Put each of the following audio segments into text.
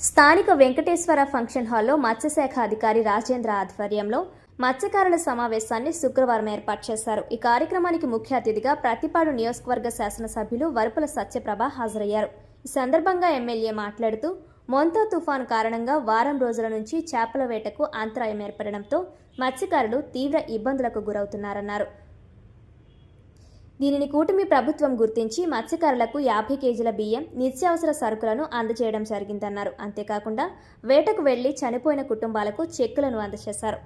స్థానిక వెంకటేశ్వర ఫంక్షన్ హాల్లో మత్స్యశాఖ అధికారి రాజేంద్ర ఆధ్వర్యంలో మత్స్యకారుల సమావేశాన్ని శుక్రవారం ఏర్పాటు చేశారు. ఈ కార్యక్రమానికి ముఖ్య అతిథిగా ప్రతిపాడు నియోజకవర్గ శాసనసభ్యులు వరుపుల సత్యప్రభ హాజరయ్యారు. ఈ సందర్భంగా ఎమ్మెల్యే మాట్లాడుతూ మొంతో తుఫాన్ కారణంగా వారం రోజుల నుంచి చేపల వేటకు అంతరాయం ఏర్పడడంతో మత్స్యకారులు తీవ్ర ఇబ్బందులకు గురవుతున్నారన్నారు. దీనిని కూటమి ప్రభుత్వం గుర్తించి మత్స్యకారులకు యాభై కేజీల బియ్యం నిత్యావసర సరుకులను అందజేయడం జరిగిందన్నారు. అంతేకాకుండా వేటకు వెళ్ళి చనిపోయిన కుటుంబాలకు చెక్కులను అందజేశారు.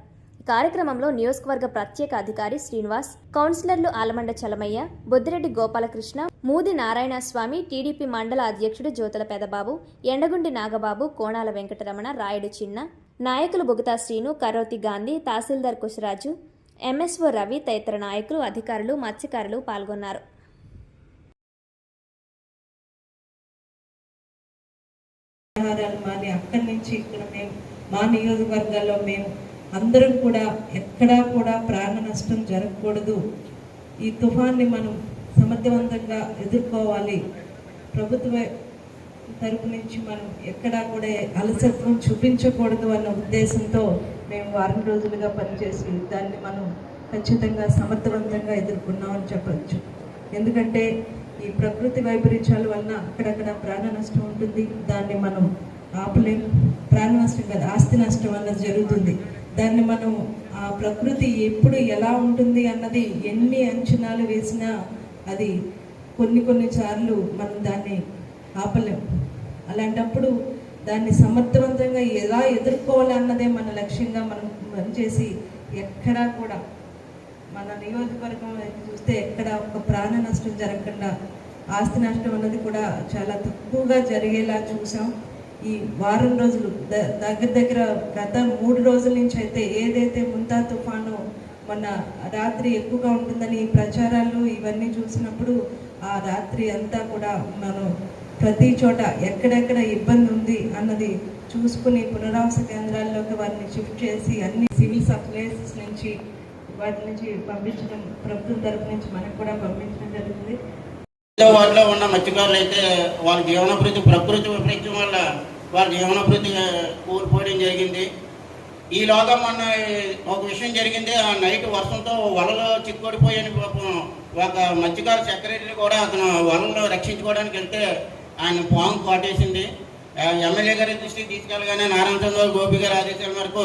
కార్యక్రమంలో నియోజకవర్గ ప్రత్యేక అధికారి శ్రీనివాస్ కౌన్సిలర్లు ఆలమండ చలమయ్య బొద్దిరెడ్డి గోపాలకృష్ణ మూది నారాయణ స్వామి టీడీపీ మండల అధ్యక్షుడు జ్యోతుల పెదబాబు ఎండగుండి నాగబాబు కోణాల వెంకటరమణ రాయుడు చిన్న నాయకులు బుగతా శ్రీను కరోతి గాంధీ తహసీల్దార్ కుశరాజు ఎంఎస్ఓ రవి తదితర నాయకులు అధికారులు మత్స్యకారులు పాల్గొన్నారు. మాని అక్కడి నుంచి ఇక్కడ మేము మా నియోజకవర్గాల్లో మేము అందరం కూడా ఎక్కడా కూడా ప్రాణ నష్టం జరగకూడదు. ఈ తుఫాన్ని మనం సమర్థవంతంగా ఎదుర్కోవాలి. ప్రభుత్వ తరపు నుంచి మనం ఎక్కడా కూడా అలసత్వం చూపించకూడదు అన్న ఉద్దేశంతో మేము వారం రోజులుగా పనిచేసి దాన్ని మనం ఖచ్చితంగా సమర్థవంతంగా ఎదుర్కొన్నామని చెప్పవచ్చు ఎందుకంటే ఈ ప్రకృతి వైపరీత్యాల వలన అక్కడక్కడ ప్రాణ నష్టం ఉంటుంది. దాన్ని మనం ఆపలేం. ప్రాణ నష్టం కాదు ఆస్తి నష్టం అన్నది జరుగుతుంది. దాన్ని మనం ఆ ప్రకృతి ఎప్పుడు ఎలా ఉంటుంది అన్నది ఎన్ని అంచనాలు వేసినా అది కొన్ని కొన్ని సార్లు మనం దాన్ని ఆపలేం. అలాంటప్పుడు దాన్ని సమర్థవంతంగా ఎలా ఎదుర్కోవాలి అన్నదే మన లక్ష్యంగా మనం పనిచేసి ఎక్కడా కూడా మన నియోజకవర్గం చూస్తే ఎక్కడ ఒక ప్రాణ నష్టం జరగకుండా ఆస్తి నష్టం అన్నది కూడా చాలా తక్కువగా జరిగేలా చూసాం. ఈ వారం రోజులు ద- దగ్గర దగ్గర గత మూడు రోజుల నుంచి అయితే ఏదైతే ముంతా తుఫాను మొన్న రాత్రి ఎక్కువగా ఉంటుందని ఈ ప్రచారాలు ఇవన్నీ చూసినప్పుడు ఆ రాత్రి అంతా కూడా మనం ప్రతి చోట ఎక్కడెక్కడ ఇబ్బంది ఉంది అన్నది చూసుకుని పునరావాస కేంద్రాల్లోకి వారిని షిఫ్ట్ చేసి అన్ని సివిల్ సప్లైస్ నుంచి వాటి నుంచి పంపించడం ప్రభుత్వం తరపు నుంచి మనకు కూడా పంపించడం జరుగుతుంది. వాటిలో ఉన్న మత్స్యకారులు అయితే వాళ్ళ జీవనభృతి ప్రకృతి విపరీత్యం వల్ల వాళ్ళ జీవనభృతి కూలిపోవడం జరిగింది. ఈ లోగా మొన్న ఒక విషయం జరిగింది. ఆ నైట్ వర్షంతో వలలో చిక్కుడిపోయాను పాపం ఒక మత్స్యకారు సెక్రటరీ కూడా అతను వలలో రక్షించుకోవడానికి వెళ్తే ఆయన ఫామ్ కొట్టేసింది. ఎమ్మెల్యే గారి దృష్టికి తీసుకెళ్ళగానే నారాయణ చంద్ర గోపి గారి ఆదేశాల మేరకు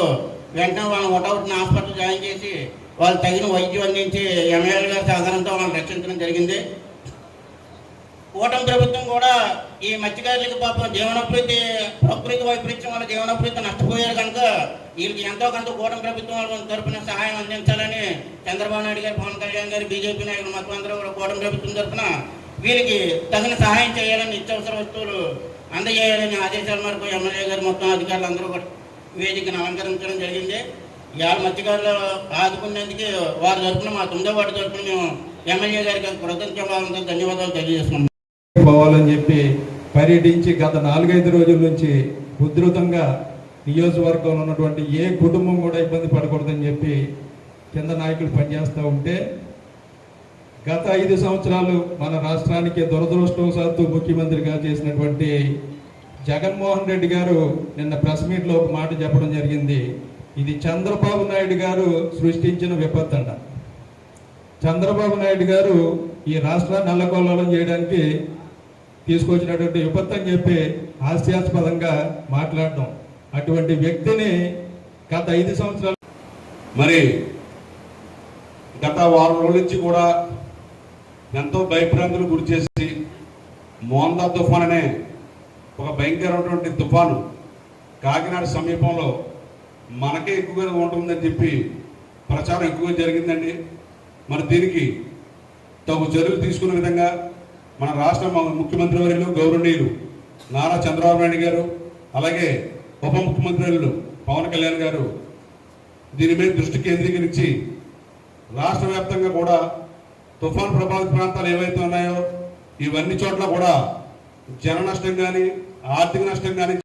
వెంటనే వాళ్ళని ఒకటౌట్ని హాస్పిటల్ జాయిన్ చేసి వాళ్ళు తగిన వైద్యం అందించి ఎమ్మెల్యే గారి సహకారంతో వాళ్ళని రక్షించడం జరిగింది. కూటమి ప్రభుత్వం కూడా ఈ మత్స్యకారులకు పాపం జీవనోపృతి ప్రకృతి వైపరీత్యం వల్ల జీవనోపృతి నష్టపోయారు కనుక వీళ్ళకి ఎంతో కొంత కూటమి ప్రభుత్వం వాళ్ళ తరఫున సహాయం అందించాలని చంద్రబాబు నాయుడు గారు పవన్ కళ్యాణ్ గారు బీజేపీ నాయకులు మొత్తం అందరూ కూడా కూటమి ప్రభుత్వం తరఫున వీరికి తగిన సహాయం చేయాలని నిత్యావసర వస్తువులు అందజేయాలని ఆదేశాల మేరకు ఎమ్మెల్యే గారు మొత్తం అధికారులు అందరూ కూడా వేదికను అలంకరించడం జరిగింది. ఇవాళ మత్స్యకారులు ఆదుకునేందుకు వారి తరపున మా తొమ్మిదో వాటి తరపున మేము ఎమ్మెల్యే గారికి కృతజ్ఞతలు ధన్యవాదాలు తెలియజేస్తున్నాం. పోవాలని చెప్పి పర్యటించి గత నాలుగైదు రోజుల నుంచి ఉధృతంగా నియోజకవర్గంలో ఉన్నటువంటి ఏ కుటుంబం కూడా ఇబ్బంది పడకూడదని చెప్పి కింద నాయకులు పనిచేస్తూ ఉంటే గత ఐదు సంవత్సరాలు మన రాష్ట్రానికి దురదృష్టవశాత్తు ముఖ్యమంత్రిగా చేసినటువంటి జగన్మోహన్ రెడ్డి గారు నిన్న ప్రెస్ మీట్లో ఒక మాట చెప్పడం జరిగింది. ఇది చంద్రబాబు నాయుడు గారు సృష్టించిన విపత్తు అంట చంద్రబాబు నాయుడు గారు ఈ రాష్ట్రాన్ని అల్లకొల్లోలం చేయడానికి తీసుకొచ్చినటువంటి విపత్తు అని చెప్పి హాస్యాస్పదంగా మాట్లాడడం. అటువంటి వ్యక్తిని గత ఐదు సంవత్సరాలు మరి గత వారం రోజుల నుంచి కూడా ఎంతో భయభ్రాంతులు గురి చేసి మోందా తుఫాన్ అనే ఒక భయంకరమైనటువంటి తుఫాను కాకినాడ సమీపంలో మనకే ఎక్కువగా ఉంటుందని చెప్పి ప్రచారం ఎక్కువగా జరిగిందండి. మరి దీనికి తగు చర్యలు తీసుకునే విధంగా మన రాష్ట్ర ముఖ్యమంత్రి వర్యులు గౌరవనీయులు నారా చంద్రబాబు నాయుడు గారు అలాగే ఉప ముఖ్యమంత్రి వర్యులు పవన్ కళ్యాణ్ గారు దీని మీద దృష్టి కేంద్రీకరించి రాష్ట్ర వ్యాప్తంగా కూడా తుఫాన్ ప్రభావిత ప్రాంతాలు ఏవైతే ఉన్నాయో ఇవన్నీ చోట్ల కూడా జన నష్టం కానీ ఆర్థిక నష్టం కానీ